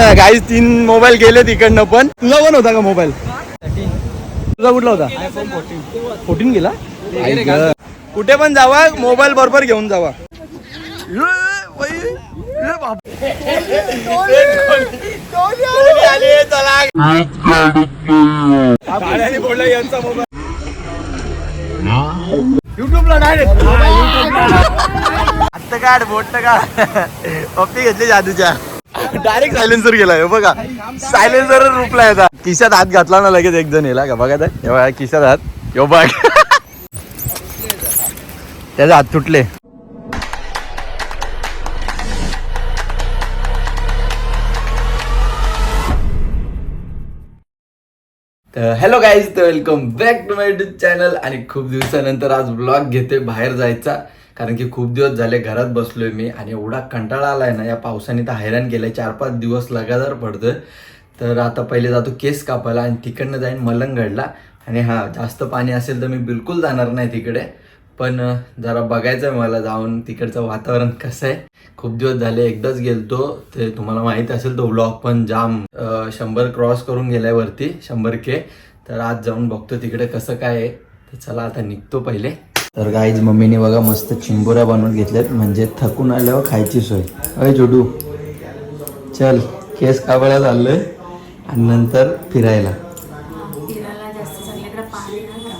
काही तीन मोबाईल गेले तिकडनं पण. तुझा पण होता का मोबाईल? तुझा कुठला होता? फोर्टीन गेला? कुठे पण जावा मोबाईल बरोबर घेऊन जावा. ये, बाई, ये यांचा मोबाईल युट्यूबला डायरेक्ट आत्ता काढ बोट काढ. पप्पी घेतली जादूच्या. डायरेक्ट सायलेन्सर गेलाय बघा. सायलेन्सर रुपला आता. खिशात हात घातला ना लगेच एक जण येला. का बघा ते हे खिशात हात. यो बघ. त्याचे हात तुटले. हॅलो गाईज तर welcome back to my YouTube channel आणि खूप दिवसानंतर आज ब्लॉग घेते बाहेर जायचा. कारण की खूप दिवस झाले घरात बसलोय मी आणि एवढा कंटाळा आलाय ना या पावसाने तर हैराण केलंय. चार पाच दिवस लगातार पडतोय. तर आता पहिले जातो केस कापायला आणि तिकडनं जाईन मलंगडला. आणि हा जास्त पाणी असेल तर मी बिलकुल जाणार नाही तिकडे. पण जरा बघायचं आहे मला जाऊन तिकडचं वातावरण कसं आहे. खूप दिवस झाले एकदाच गेलतो. ते तुम्हाला माहीत असेल तो व्लॉग पण जाम शंभर क्रॉस करून गेलाय वरती शंभर के. तर आज जाऊन बघतो तिकडे कसं काय आहे. तर चला आता निघतो पहिले. तर गाईज मम्मीने बघा मस्त चिंबोऱ्या बनवून घेतल्यात. म्हणजे थकून आल्यावर खायची सोय. अय जोडू. चल केस कापायला चाललोय आणि नंतर फिरायला. फिरायला जास्त सगळीकडे पाणी नाही का?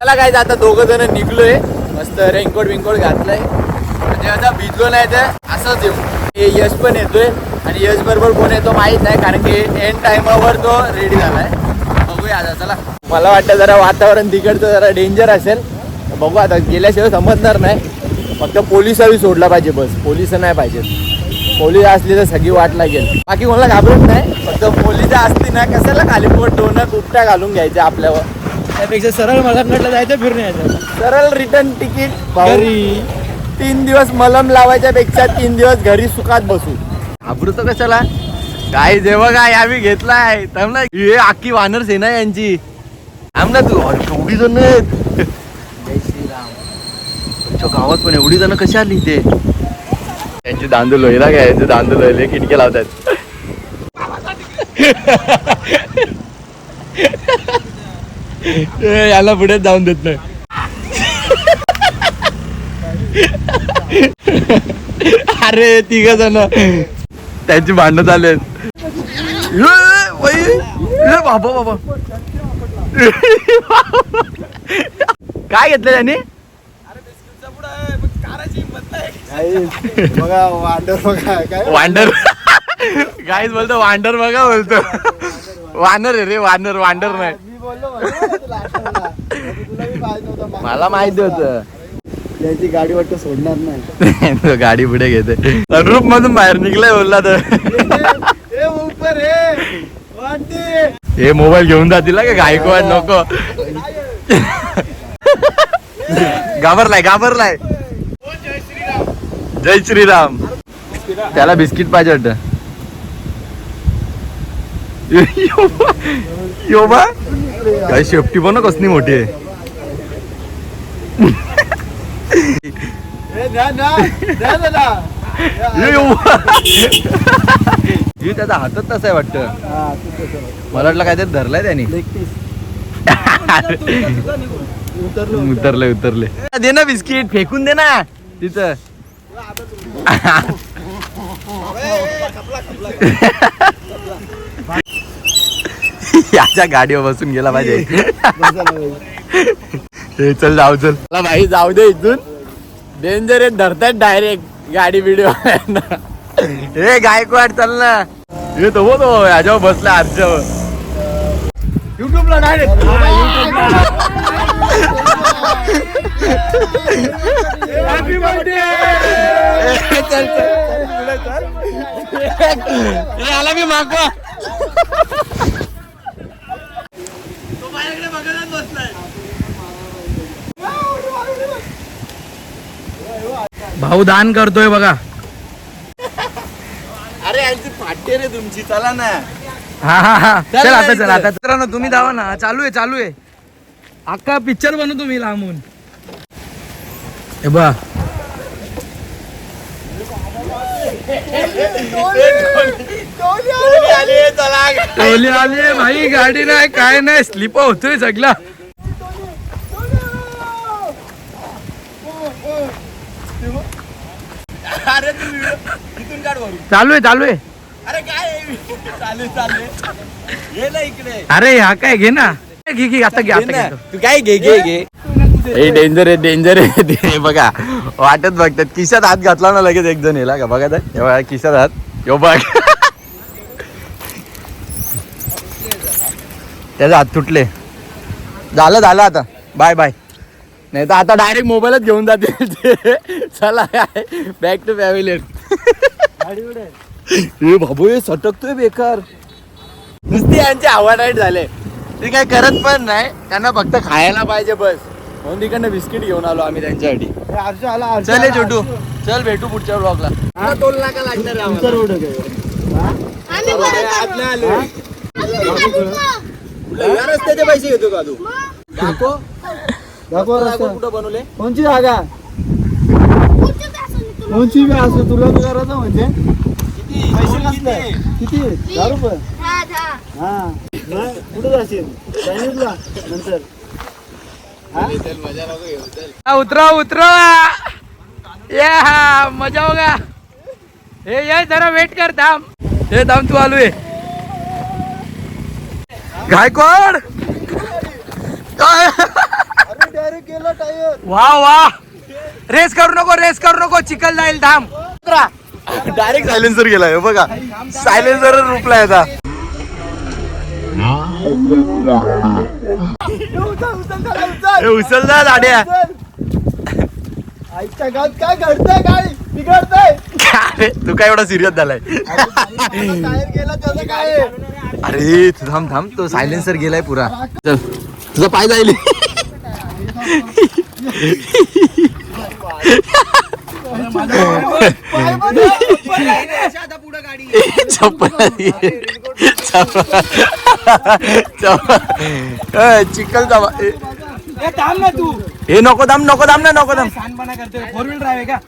मला काय आता दोघ जण निघलोय. मस्त रेनकोट विंकोट घातलाय म्हणजे आता भिजलो नाही तर असंच येऊ. हे यश पण येतोय आणि यश बरोबर कोण येतो माहीत नाही कारण की एंड टाइमावर तो रेडी झालाय. बघूया आता चला. मला वाटतं जरा वातावरण तिकडचं जरा डेंजर असेल. बघू आता गेल्याशिवाय समजणार नाही. फक्त पोलिसावी सोडला पाहिजे बस. पोलीस नाही पाहिजेत. पोलीस असली तर सगळी वाट लागेल. बाकी कोणाला घाबरत नाही. फक्त पोलीस असली ना कशाला खाली पोट डोनं कुपट्या घालून घ्यायचे आपल्यावर. त्यापेक्षा सरळ मलंगडला जायचं फिरून यायचं. सरळ रिटर्न तिकीट घरी. तीन दिवस मलम लावायच्या पेक्षा तीन दिवस घरी सुखात बसू. घाबरतो कशाला? काय जेव्हा काय आम्ही घेतलाय. ना. हे अख्खी वानर सेना यांची. थांब ना तू. केवढी जण आहेत. जय श्रीराम. तुमच्या गावात पण एवढी जण कशी आली इथे? यांची दांदू लोहिला काय यांचे दांदू लोहिले किटके लावतात. ए, याला पुढे जाऊन देत नाही. अरे तिघ जण. त्यांची भांडणं चालू बाबा बाबा. काय घेतलं त्यांनी? बघा वांडर. बघा काय वांडर बोलतो वांडर बघा बोलतो. वानर आहे रे वानर वांडर नाही. मला माहिती होतं. गाडी वाटतं सोडणार नाही. तो गाडी पुढे घेते. सनरूप मधून बाहेर निघलाय बोलला तर. हे मोबाईल घेऊन जातील ना का गायकवाड नको. घाबरलाय घाबरलाय. जय श्रीराम. त्याला बिस्किट पाहिजे वाटत. योबा काय शेफ्टी पण कसली मोठी आहे. हे त्याचा हातच तसा आहे वाटतं. तू. मला वाटलं काहीतरी धरलाय त्यांनी. उतरलो उतरले. दे ना बिस्किट फेकून दे ना. तिथं. याच्या गाडीवर बसून गेला पाहिजे. हे चल जाऊ चल. मला भाई जाऊ दे इथून. डेंजर आहे धरतात डायरेक्ट गाडी व्हिडिओ हे गायकवाड चल ना. हे तो तो ह्याच्यावर बसला आरच्यावर युट्यूबला डायरेक्ट हॅपी बर्थडे चल चल. आला मी मागवा तो माझ्याकडे बघतच बसलाय भाऊ दान करतोय बघा. अरे यांची फाटे रे तुमची. चला ना. हा हा हा. चल चल ना आता इथं. चल आता मित्रांनो तुम्ही धावा ना. चालू आहे चालू आहे. अख्खा पिक्चर बनवतो मी लांबून. हे बा टोली आली भाई. गाडी नाही काय नाही. स्लिप होतोय सगळा. अरे तू इथून काढ वरून. चालू आहे चालू आहे. अरे काय चालू चालू ये ना इकडे. अरे हा काय घे ना. घे घे आता घे आता घे तू काय घे घे घे. हे डेंजर आहे डेंजर आहे. ते बघा वाटत बघतात. किशात हात घातला ना लगेच एक जण येला का? बघा तर. हे बघा किशात हात. यो बघ. त्याचे हात तुटले. झालं झालं आता. Bye bye. नाही तर आता डायरेक्ट मोबाईलच घेऊन जातील ते. चला काय बॅक टू फॅमिली हे बाबू हे सटकतोय बेकार. नुसती यांची हवा नाईट झाले. ते काय करत पण नाही. त्यांना फक्त खायला पाहिजे बस. म्हणून तिकडनं बिस्किट घेऊन आलो आम्ही त्यांच्यासाठी. अर्ज आला अर्ज चल हे छोटू. चल भेटू पुढच्या ब्लॉगला टोल नाका लागणार रोड रस्त्याचे पैसे घेतो का तू? दाखव. दाखव रस्ता कुठं बनवले? कोणची जागा? कोणची बी असो तुला बी करायचं म्हणजे. पैसे किती? दहा रुपये. हा. कुठं जाशील? चायनीजला नंतर. उतरा उतरा. या मजा होगा. हे ये जरा वेट कर थांब. हे थांब तू आलो आहे गायकवाड अरे डायरेक्ट गेला टायर वा वा. रेस करू नको रेस करू नको. चिकल जाईल थांब डायरेक्ट सायलेन्सर गेलाय हो बघा. सायलेन्सर रुपलाय आता. हे उचलदा दाड्या. आईच्या गावात काय घडतंय काय बिघडतंय? अरे तू काय एवढा सिरियस झालाय? टायर गेला त्याचं काय? अरे तू थांब थांब. तो सायलेन्सर गेलाय पुरा. चल. तुझा पाय जाईल. चिखल जावा थांब ना तू हे नको दाम नको दाम ना नको दाम छानपणा करतोय फोर व्हील ड्राईव्ह आहे का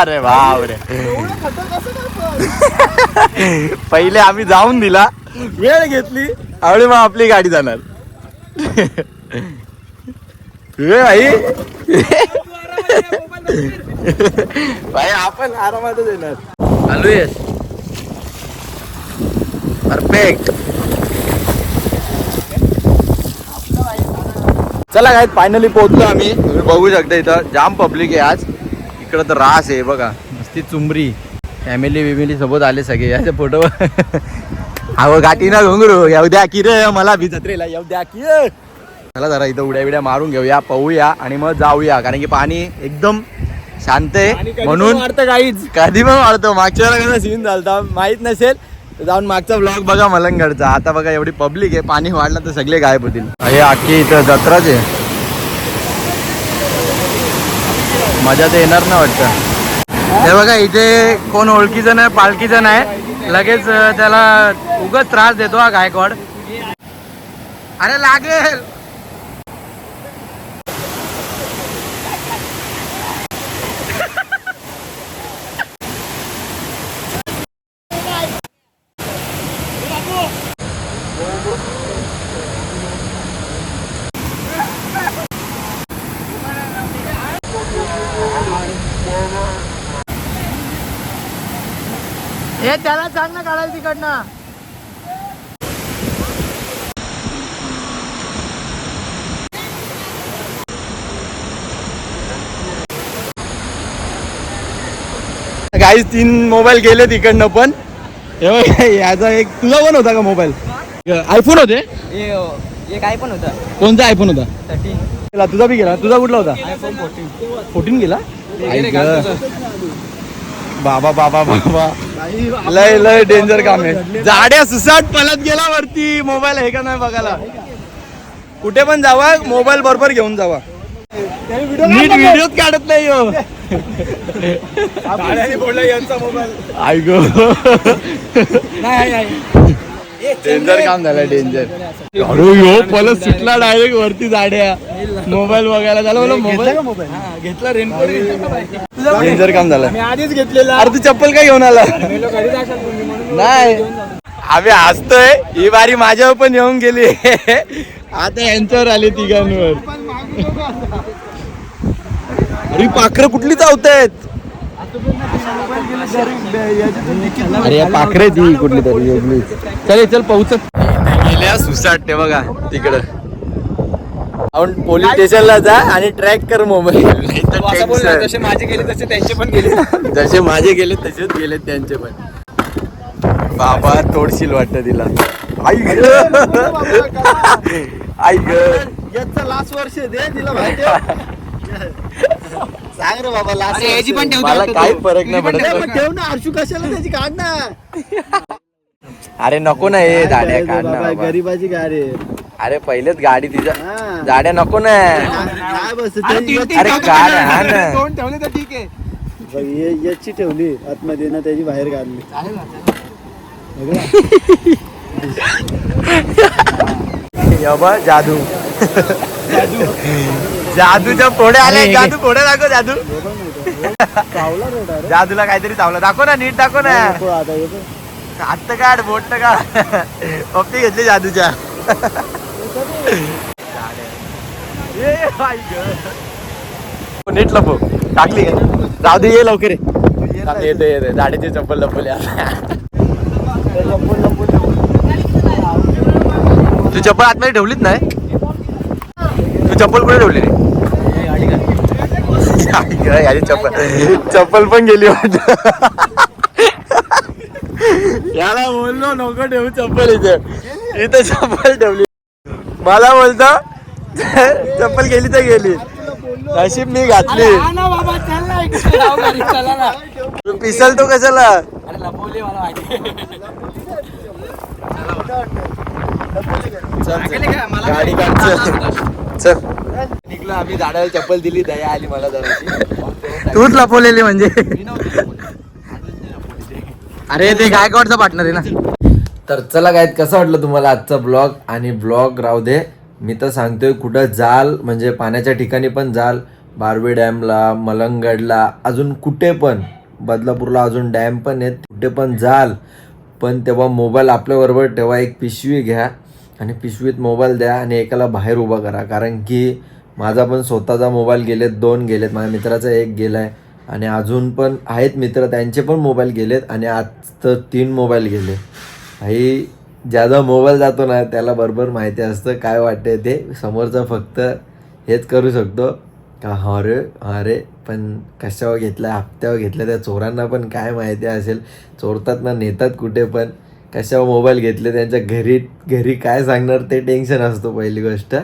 अरे बाप रे पहिले आम्ही जाऊन दिला वेळ घेतली आवडी मग आपली गाडी जाणार भाई भाई आपण आरामातच येणार. आलो येस परफेक्ट चला काय फायनली पोहोचलो आम्ही. तुम्ही बघू शकता इथं जाम पब्लिक आहे आज. इकडं तर रास आहे बघा. नुसती चुंबरी. फॅमिली बिमिली सोबत आले सगळे. याचे फोटो अहो गाठी ना घुंगरू. येऊ द्या की रे मला भी जत्रेला येऊ द्या की. चला जरा इथं उड्या बिड्या मारून घेऊया पाहूया आणि मग जाऊया. कारण की पाणी एकदम शांत आहे. म्हणून काहीच कधी पण वाढतो. मागच्या वेळेला कसा सीन झालता माहीत नसेल तर जाऊन मागचा ब्लॉग बघा मलंगडचा. आता बघा एवढी पब्लिक आहे. पाणी वाढलं तर सगळे गायब होतील. हे अख्खी इथं जत्राच आहे. मजा तर येणार ना वाटतं. हे बघा इथे कोण ओळखीचं नाही पालखीचं नाही. लगेच त्याला उगच त्रास देतो हा गायकवाड. अरे लागेल. हे त्याला सांग ना काढायला तिकडनं. काही तीन मोबाईल गेले तिकडनं पण. हे याचा एक तुझा पण होता का मोबाईल आयफोन होते? एक आय पण होता. कोणता आयफोन होता? गेला तुझा बी गेला. तुझा कुठला होता? आयफोन फोर्टीन फोर्टीन गेला. बाबा बाबा बाबा. लय लय डेंजर काम आहे. जाड्या सुसाट पलत गेला वरती. मोबाईल आहे का नाही बघायला? कुठे पण जावा मोबाईल बरोबर घेऊन जावा. नीट व्हिडिओच काढत नाही हो. बोलला यांचा मोबाईल. आई गो. नाही डेंजर काम झालं डेंजर अरे यो पलस सुटला डायरेक्ट वरती जाड्या. मोबाईल बघायला झालं मला मोबाईल घेतला रेनकोट डेंजर काम झालं मी आधीच घेतलेला. अरे तू चप्पल काय घेऊन आला? नाही. आम्ही हसतोय ही बारी माझ्यावर पण येऊन गेली. आता यांच्यावर आली तिघांवर. अरे पाखरं कुठली चावतायत? अरे या पाखरे ती कुठली तरी वेगळी चल चल पाऊच गेल्या सुसाट बघा तिकडं. आपण पोलीस स्टेशनला जा आणि ट्रॅक कर मोबाईल जसे माझे गेले तसे त्यांचे पण गेले. जसे माझे गेले तसेच गेले त्यांचे पण. बाबा तोडशील वाटत तिला. आई ग. आई ग. याचं लास्ट वर्ष दे तिला सांग रे बाबा लास्ट याची पण मला काही फरक नाही पडत. ठेव ना आरशू कशाला त्याची काढ ना अरे नको ना हे गाड्या काढ ना बाबा. गरीबाची गाडी अरे पहिलेच गाडी तिच्या हा. गाड्या नको ना. काय बस अरे गाड हा ना. दोन ठेवले तर ठीक आहे. याची ठेवली. आतमध्ये ना त्याची बाहेर काढली. यबा जादू. जादूच्या फोड्या आल्या जादू फोड्या दाखव जादू. जादूला काहीतरी चावलं. दाखव ना नीट दाखव ना. हात काढ बोट काढ. पप्पी घेतली जादूच्या. नीट लपो टाकली का? जाऊ दे ये लवकर येते येते. झाडाची चप्पल लपवली लपून- लपून ठेवली. तू चप्पल आतमध्ये ठेवलीच नाही? चप्पल कुठे ठेवली रे? आई गं, याची चप्पल. चप्पल पण गेली वाटत. याला बोललो नको ठेवू चप्पल इथे. इथे चप्पल ठेवली. मला बोलतो चप्पल गेली तर गेली. नशीब मी घातली. तू पिसल तो कशाला. गाडी काढ, चल. निघलो आम्ही झाडाला चप्पल दिली दया आली मला जरा तूच लपवलेली म्हणजे. अरे ते गायकवाडचा पार्टनर आहे ना. तर चला काय कसं वाटलं तुम्हाला आजचा ब्लॉग आणि ब्लॉग राहू दे. मी तर सांगतोय कुठं जाल म्हणजे पाण्याच्या ठिकाणी पण जाल. बारवे डॅमला मलंगडला अजून कुठे पण. बदलापूरला अजून डॅम पण आहेत कुठे पण जाल. पण तेव्हा मोबाईल आपल्याबरोबर ठेवा एक पिशवी घ्या. आणि पिशवीत मोबाईल द्या आणि एकाला बाहेर उभा करा. कारण की माझा पण स्वतःचा मोबाईल गेलेत दोन गेलेत माझ्या मित्राचा एक गेला आहे आणि अजून पण आहेत मित्र त्यांचे पण मोबाईल गेलेत आणि आज तर तीन मोबाईल गेले. आई ज्याचा मोबाईल जातो ना त्याला बरोबर माहिती असतं काय वाटते ते. समोरचा फक्त हेच करू शकतो. का हा रे रे पण कशावर घेतला हप्त्यावर घेतला त्या चोरांना पण काय माहिती असेल? चोरतात ना नेतात कुठे पण. कशावर मोबाईल घेतले त्यांच्या घरी घरी काय सांगणार ते टेन्शन असतो पहिली गोष्ट.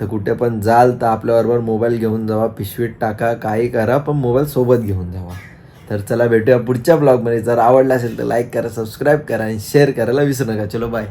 तर कुठे पण जाल तर आपल्याबरोबर मोबाईल घेऊन जावा पिशवीत टाका काही करा पण मोबाईल सोबत घेऊन जावा. तर चला भेटूया पुढच्या ब्लॉगमध्ये जर आवडला असेल तर लाईक करा सबस्क्राईब करा आणि शेअर करायला विसरू नका. चलो बाय